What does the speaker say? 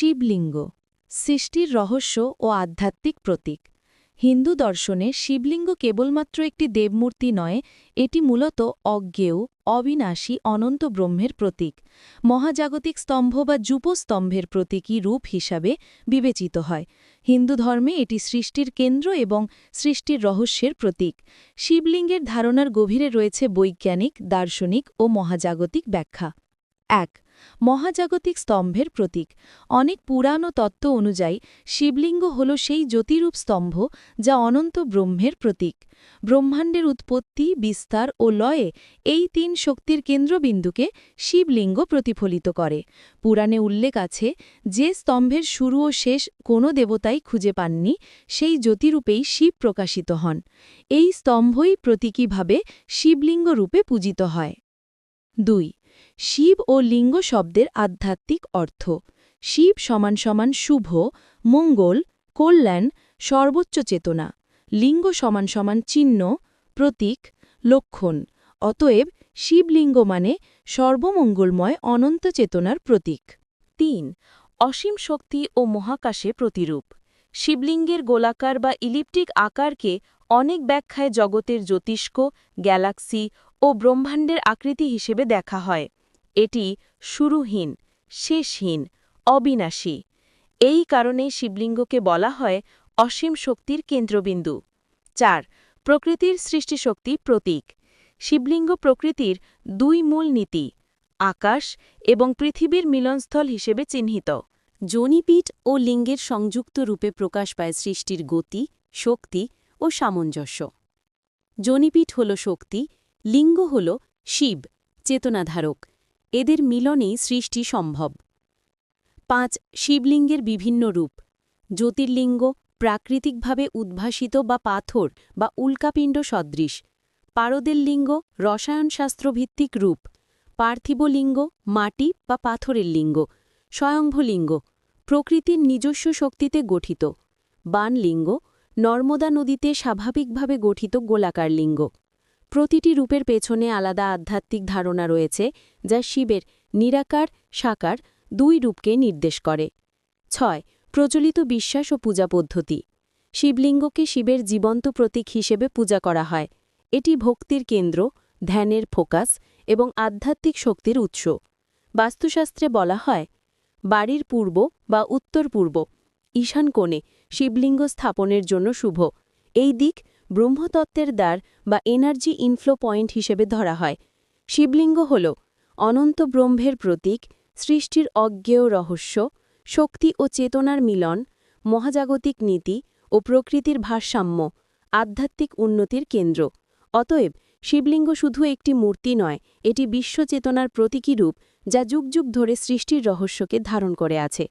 শিবলিঙ্গ, সৃষ্টির রহস্য ও আধ্যাত্মিক প্রতীক। হিন্দু দর্শনে শিবলিঙ্গ কেবলমাত্র একটি দেবমূর্তি নয়, এটি মূলত অজ্ঞেয়, অবিনাশী, অনন্ত ব্রহ্মের প্রতীক। মহাজাগতিক স্তম্ভ বা যুপস্তম্ভের প্রতীকী রূপ হিসাবে বিবেচিত হয়। হিন্দু ধর্মে এটি সৃষ্টির কেন্দ্র এবং সৃষ্টির রহস্যের প্রতীক। শিবলিঙ্গের ধারণার গভীরে রয়েছে বৈজ্ঞানিক, দার্শনিক ও মহাজাগতিক ব্যাখ্যা। এক, মহাজাগতিক স্তম্ভের প্রতীক। অনেক পুরানো তত্ত্ব অনুযায়ী, শিবলিঙ্গ হল সেই জ্যোতিরূপ স্তম্ভ যা অনন্ত ব্রহ্মের প্রতীক। ব্রহ্মাণ্ডের উৎপত্তি, বিস্তার ও লয়ে এই তিন শক্তির কেন্দ্রবিন্দুকে শিবলিঙ্গ প্রতিফলিত করে। পুরাণে উল্লেখ আছে, যে স্তম্ভের শুরু ও শেষ কোনো দেবতাই খুঁজে পাননি, সেই জ্যোতিরূপেই শিব প্রকাশিত হন। এই স্তম্ভই প্রতীকীভাবে শিবলিঙ্গ রূপে পূজিত হয়। দুই, শিব ও লিঙ্গ শব্দের আধ্যাত্মিক অর্থ। শিব সমান সমান শুভ, মঙ্গল, কল্যাণ, সর্বোচ্চ চেতনা। লিঙ্গ সমান সমান চিহ্ন, প্রতীক, লক্ষণ। অতএব শিবলিঙ্গ মানে সর্বমঙ্গলময় অনন্ত চেতনার প্রতীক। তিন, অসীম শক্তি ও মহাকাশে প্রতিরূপ। শিবলিঙ্গের গোলাকার বা ইলিপ্টিক আকারকে অনেক ব্যাখ্যায় জগতের জ্যোতিষ্ক, গ্যালাক্সি ও ব্রহ্মাণ্ডের আকৃতি হিসেবে দেখা হয়। এটি শুরুহীন, শেষহীন, অবিনাশী। এই কারণে শিবলিঙ্গকে বলা হয় অসীম শক্তির কেন্দ্রবিন্দু। চার, প্রকৃতির সৃষ্টিশক্তি প্রতীক। শিবলিঙ্গ প্রকৃতির দুই মূল নীতি, আকাশ এবং পৃথিবীর মিলনস্থল হিসেবে চিহ্নিত। যোনিপীঠ ও লিঙ্গের সংযুক্ত রূপে প্রকাশ পায় সৃষ্টির গতি, শক্তি ও সামঞ্জস্য। যোনিপীঠ হল শক্তি লিঙ্গ হল শিব, চেতনাধারক। এদের মিলনেই সৃষ্টি সম্ভব। পাঁচ, শিবলিঙ্গের বিভিন্ন রূপ। জ্যোতির্লিঙ্গ, প্রাকৃতিকভাবে উদ্ভাসিত বা পাথর বা উল্কাপিণ্ড সদৃশ। পারদের লিঙ্গ রসায়নশাস্ত্রভিত্তিক রূপ। পার্থিব লিঙ্গ মাটি বা পাথরের লিঙ্গ। স্বয়ংভলিঙ্গ প্রকৃতির নিজস্ব শক্তিতে গঠিত। বানলিঙ্গ, নর্মদা নদীতে স্বাভাবিকভাবে গঠিত গোলাকার লিঙ্গ প্রতিটি রূপের পেছনে আলাদা আধ্যাত্মিক ধারণা রয়েছে, যা শিবের নিরাকার সাকার দুই রূপকে নির্দেশ করে। ছয়, প্রচলিত বিশ্বাস ও পূজা পদ্ধতি। শিবলিঙ্গকে শিবের জীবন্ত প্রতীক হিসেবে পূজা করা হয়। এটি ভক্তির কেন্দ্র, ধ্যানের ফোকাস এবং আধ্যাত্মিক শক্তির উৎস। বাস্তুশাস্ত্রে বলা হয়, বাড়ির পূর্ব বা উত্তর পূর্ব, ঈশান কোণে শিবলিঙ্গ স্থাপনের জন্য শুভ। এই দিক ব্রহ্মতত্ত্বের দ্বার বা এনার্জি ইনফ্লো পয়েন্ট হিসেবে ধরা হয়। শিবলিঙ্গ হল অনন্ত ব্রহ্মের প্রতীক, সৃষ্টির অজ্ঞেয় রহস্য, শক্তি ও চেতনার মিলন, মহাজাগতিক নীতি ও প্রকৃতির ভারসাম্য, আধ্যাত্মিক উন্নতির কেন্দ্র। অতএব শিবলিঙ্গ শুধু একটি মূর্তি নয়, এটি বিশ্বচেতনার প্রতীকী রূপ যা যুগ যুগ ধরে সৃষ্টির রহস্যকে ধারণ করে আছে।